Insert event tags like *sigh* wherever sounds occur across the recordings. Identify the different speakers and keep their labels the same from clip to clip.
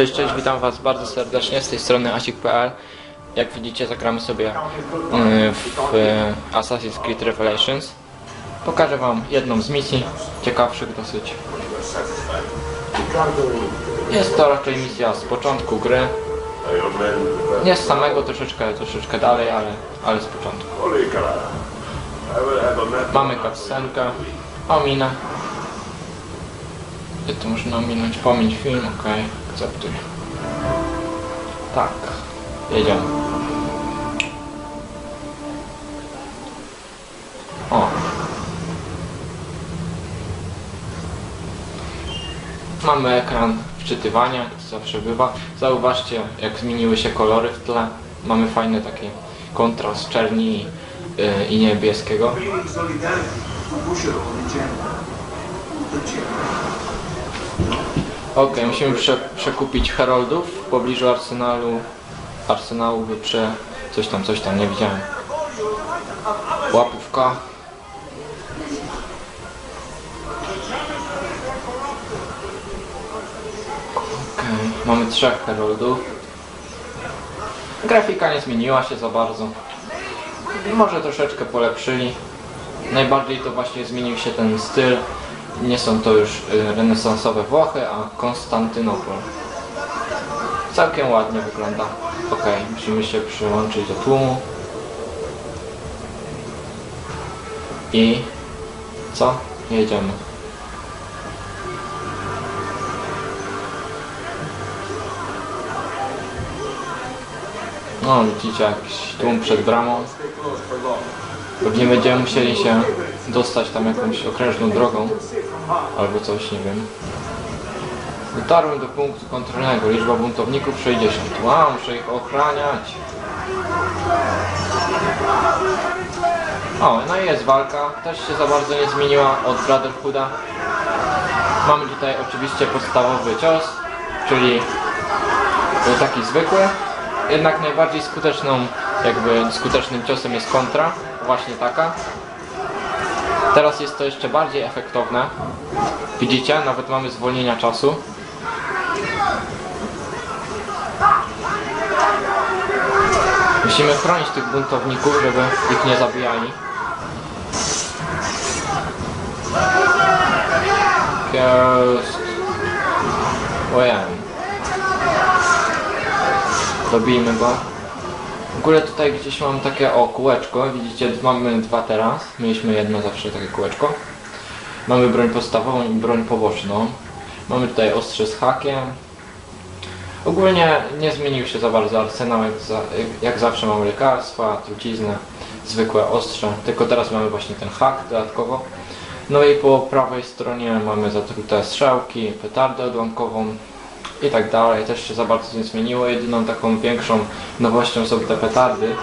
Speaker 1: Cześć, cześć, witam Was bardzo serdecznie z tej strony asik.pl Jak widzicie zagramy sobie y, w y, Assassin's Creed Revelations. Pokażę Wam jedną z misji, ciekawszych dosyć. Jest to raczej misja z początku gry. Nie z samego, troszeczkę, troszeczkę dalej, ale, ale z początku. Mamy cutscenkę, ominę Gdzie to można ominąć? Pomiń film, ok, akceptuj. Tak, jedziemy. O. Mamy ekran wczytywania, to zawsze bywa. Zauważcie, jak zmieniły się kolory w tle. Mamy fajny taki kontrast czerni y, i niebieskiego. Okej, musimy prze, przekupić heroldów w pobliżu arsenalu. Arsenału by prze... coś tam, coś tam, nie widziałem. Łapówka. Okej, mamy trzech heroldów. Grafika nie zmieniła się za bardzo. Może troszeczkę polepszyli. Najbardziej to właśnie zmienił się ten styl. Nie są to już y, renesansowe Włochy, a Konstantynopol. Całkiem ładnie wygląda. Ok, musimy się przyłączyć do tłumu. I co? Jedziemy. No, widzicie jakiś tłum przed bramą. Pewnie będziemy musieli się dostać tam jakąś okrężną drogą albo coś, nie wiem. Dotarłem do punktu kontrolnego. Liczba buntowników 60. Wow, muszę ich ochraniać. O, no i jest walka. Też się za bardzo nie zmieniła od Brotherhooda. Mamy tutaj oczywiście podstawowy cios, czyli taki zwykły. Jednak najbardziej skuteczną, jakby skutecznym ciosem jest kontra. Właśnie taka. Teraz jest to jeszcze bardziej efektowne. Widzicie? Nawet mamy zwolnienia czasu. Musimy chronić tych buntowników, żeby ich nie zabijali. Just... Ojej. Dobijmy go. W ogóle tutaj gdzieś mam takie o kółeczko, widzicie mamy dwa teraz, mieliśmy jedno zawsze takie kółeczko. Mamy broń podstawową i broń poboczną. Mamy tutaj ostrze z hakiem. Ogólnie nie zmienił się za bardzo arsenał, jak, za, jak zawsze mamy lekarstwa, truciznę, zwykłe ostrze, tylko teraz mamy właśnie ten hak dodatkowo. No i po prawej stronie mamy zatrute strzałki, petardę odłamkową, i tak dalej. Też się za bardzo nie zmieniło. Jedyną taką większą nowością są te petardy,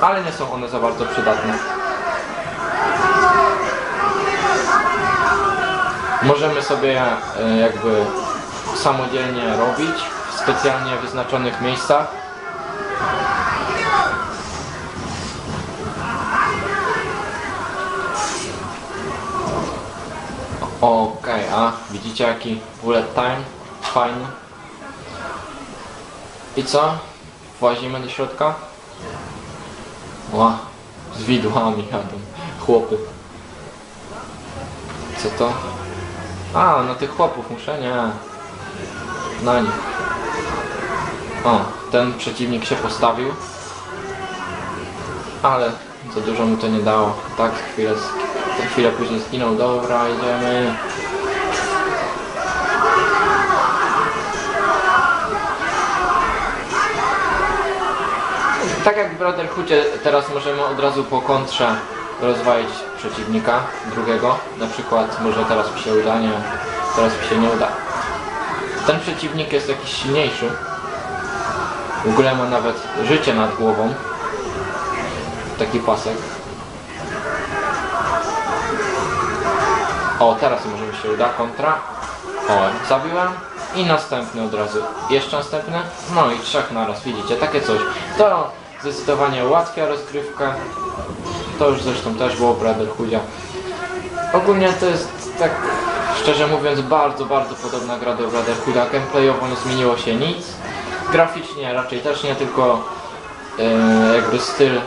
Speaker 1: ale nie są one za bardzo przydatne. Możemy sobie e, jakby samodzielnie robić w specjalnie wyznaczonych miejscach. Okej, a widzicie jaki bullet time? Fajny. I co? Włazimy do środka? Ła, z widłami jadą. Chłopy. Co to? A, na tych chłopów muszę? Nie. Na nich. O, ten przeciwnik się postawił. Ale za dużo mu to nie dało. Tak, chwilę, chwilę później zginął. Dobra, idziemy. Tak jak w Brotherhoodzie teraz możemy od razu po kontrze rozwalić przeciwnika drugiego. Na przykład może teraz mi się uda, nie, teraz mi się nie uda. Ten przeciwnik jest jakiś silniejszy. W ogóle ma nawet życie nad głową. Taki pasek. O, teraz może mi się uda, kontra. O, zabiłem. I następny od razu. Jeszcze następny. No i trzech naraz, widzicie, takie coś. To zdecydowanie ułatwia rozgrywkę. To już zresztą też było w Brotherhoodzie. Ogólnie to jest tak Szczerze mówiąc, bardzo, bardzo podobna gra do Brotherhooda. Gameplayowo nie zmieniło się nic. Graficznie raczej też nie, tylko e, jakby styl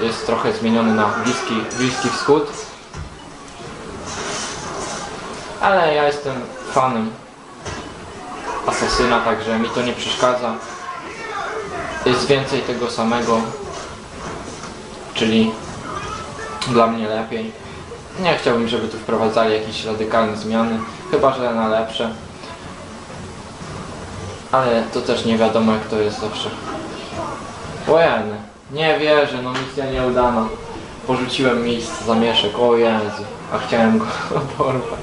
Speaker 1: jest trochę zmieniony na bliski, bliski wschód. Ale ja jestem fanem Asasyna, także mi to nie przeszkadza. Jest więcej tego samego, czyli dla mnie lepiej. Nie chciałbym, żeby tu wprowadzali jakieś radykalne zmiany, chyba że na lepsze. Ale to też nie wiadomo jak to jest zawsze. Ojeny, nie wierzę, no misja nieudana. Porzuciłem miejsce zamieszek, o Jezu, a chciałem go *laughs* porwać.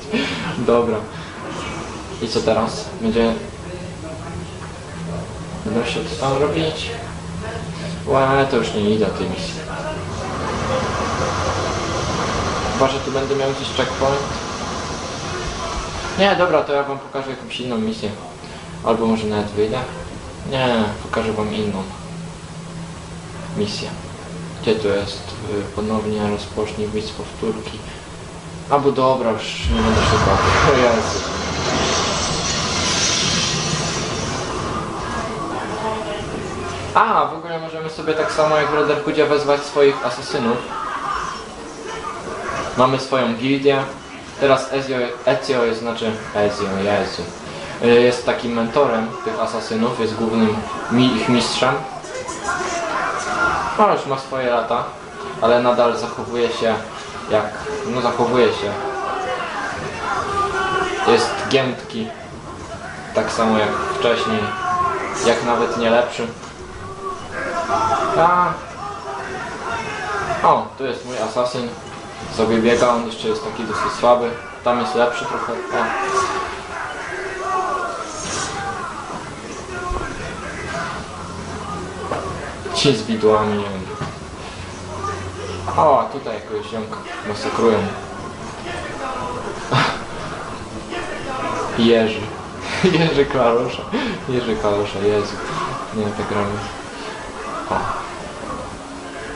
Speaker 1: Dobra. I co teraz? Będzie... Będę się to tam robić? Łe, to już nie idę tej misji. Chyba, że tu będę miał gdzieś checkpoint. Nie, dobra, to ja wam pokażę jakąś inną misję. Albo może nawet wyjdę. Nie, pokażę wam inną misję. Gdzie to jest? Y, Ponownie rozpocznij widz powtórki. Albo dobra, już nie będę szukał. *laughs* O A, w ogóle możemy sobie tak samo jak w Brotherhoodzie wezwać swoich asasynów. Mamy swoją gildię. Teraz Ezio, Ezio jest, znaczy Ezio, Jezu. Y, Jest takim mentorem tych asasynów, jest głównym ich mistrzem. No już ma swoje lata, ale nadal zachowuje się jak, no zachowuje się. Jest giętki, tak samo jak wcześniej, jak nawet nie lepszy. O, tu jest mój asasyn. Sobie biega, on jeszcze jest taki dosyć słaby. Tam jest lepszy trochę. O. Ci z widłami. O, a tutaj jakiegoś ziomka masakrują. Jerzy. *laughs* Jerzy Klarosza. Jerzy Klarosza, Jezu. Nie, tak gramy.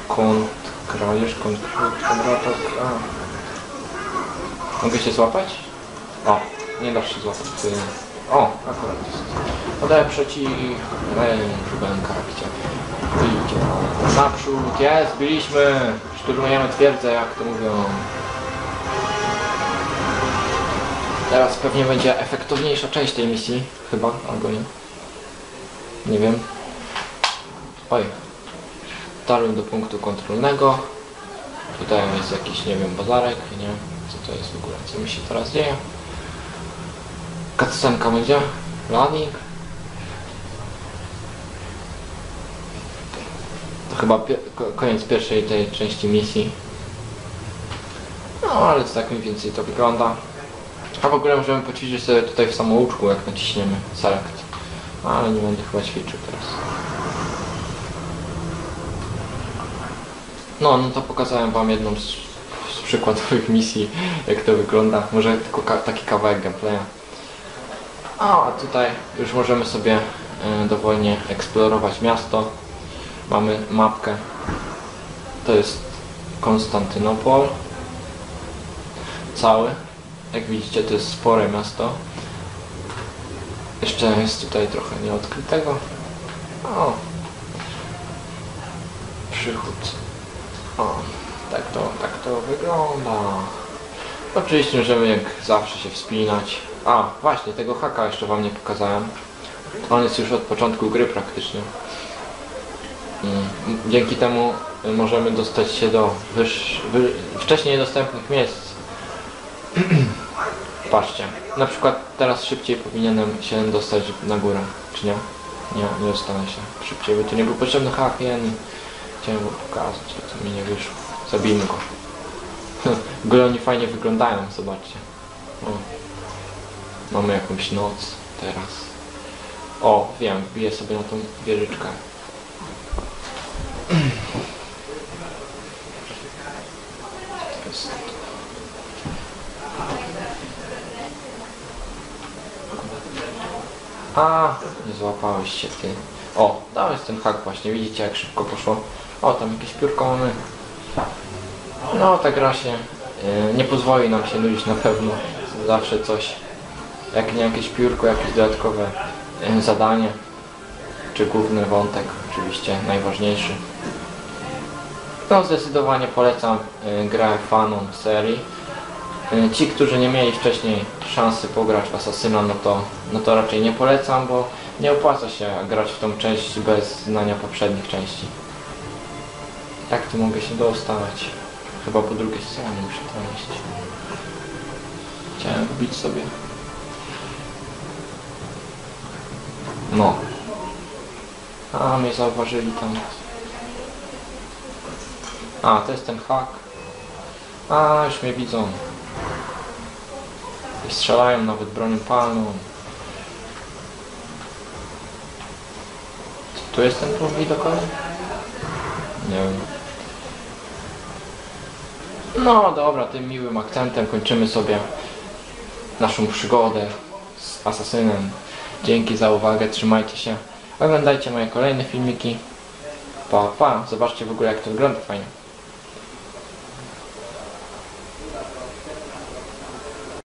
Speaker 1: Kąt, kradzież, kąt, kontratak, a. Mogę się złapać? O, nie dasz się złapać. Ty. O, akurat jest. Odeprze ci ręcz bękarcie. Idzie. Naprzód, jest, byliśmy. Szturmujemy twierdzę, jak to mówią. Teraz pewnie będzie efektowniejsza część tej misji. Chyba, albo nie. Nie wiem. Oj. Dotarłem do punktu kontrolnego. Tutaj jest jakiś, nie wiem, bazarek, nie wiem co to jest w ogóle, co mi się teraz dzieje. Cutscenka będzie. Loading. To chyba koniec pierwszej tej części misji. No, ale tak mniej więcej to wygląda. A w ogóle możemy poćwiczyć sobie tutaj w samouczku, jak naciśniemy select. Ale nie będę chyba ćwiczył teraz. No, no to pokazałem wam jedną z, z przykładowych misji, jak to wygląda. Może tylko ka taki kawałek gameplaya. A tutaj już możemy sobie y, dowolnie eksplorować miasto. Mamy mapkę. To jest Konstantynopol. Cały. Jak widzicie to jest spore miasto. Jeszcze jest tutaj trochę nieodkrytego. O. Przychód. O, tak to, tak to wygląda. Oczywiście możemy jak zawsze się wspinać. A, właśnie, tego haka jeszcze wam nie pokazałem. On jest już od początku gry praktycznie. Mm, Dzięki temu możemy dostać się do wyż, wy, wcześniej dostępnych miejsc. *clears throat* Patrzcie, na przykład teraz szybciej powinienem się dostać na górę, czy nie? Nie, nie dostanę się szybciej, bo tu nie był potrzebny hak, ja nie chciałem go pokazać, to mi nie wyszło. Zabijmy go. *laughs* W ogóle oni fajnie wyglądają, zobaczcie. O. Mamy jakąś noc teraz. O, wiem, wbiję sobie na tą wieżyczkę. A, nie złapałeś się ty. O, dałeś ten hak właśnie, widzicie jak szybko poszło. O, tam jakieś piórko mamy. No, ta gra się y, nie pozwoli nam się nudzić na pewno. zawsze coś. Jak nie jakieś piórko, jakieś dodatkowe e, zadanie. Czy główny wątek, oczywiście najważniejszy. No zdecydowanie polecam y, grę fanom serii. Ci, którzy nie mieli wcześniej szansy pograć w Asasyna, no to, no to raczej nie polecam, bo nie opłaca się grać w tą część bez znania poprzednich części. Jak tu mogę się dostać? Chyba po drugiej stronie muszę to iść. Chciałem wbić sobie. No. A, mnie zauważyli tam. A, to jest ten hak. A, już mnie widzą. I strzelają nawet bronią palną. Tu jest ten punkt widokowy? Nie wiem. No dobra, tym miłym akcentem kończymy sobie naszą przygodę z Asasynem. Dzięki za uwagę, trzymajcie się. Oglądajcie moje kolejne filmiki. Pa, pa, zobaczcie w ogóle jak to wygląda fajnie.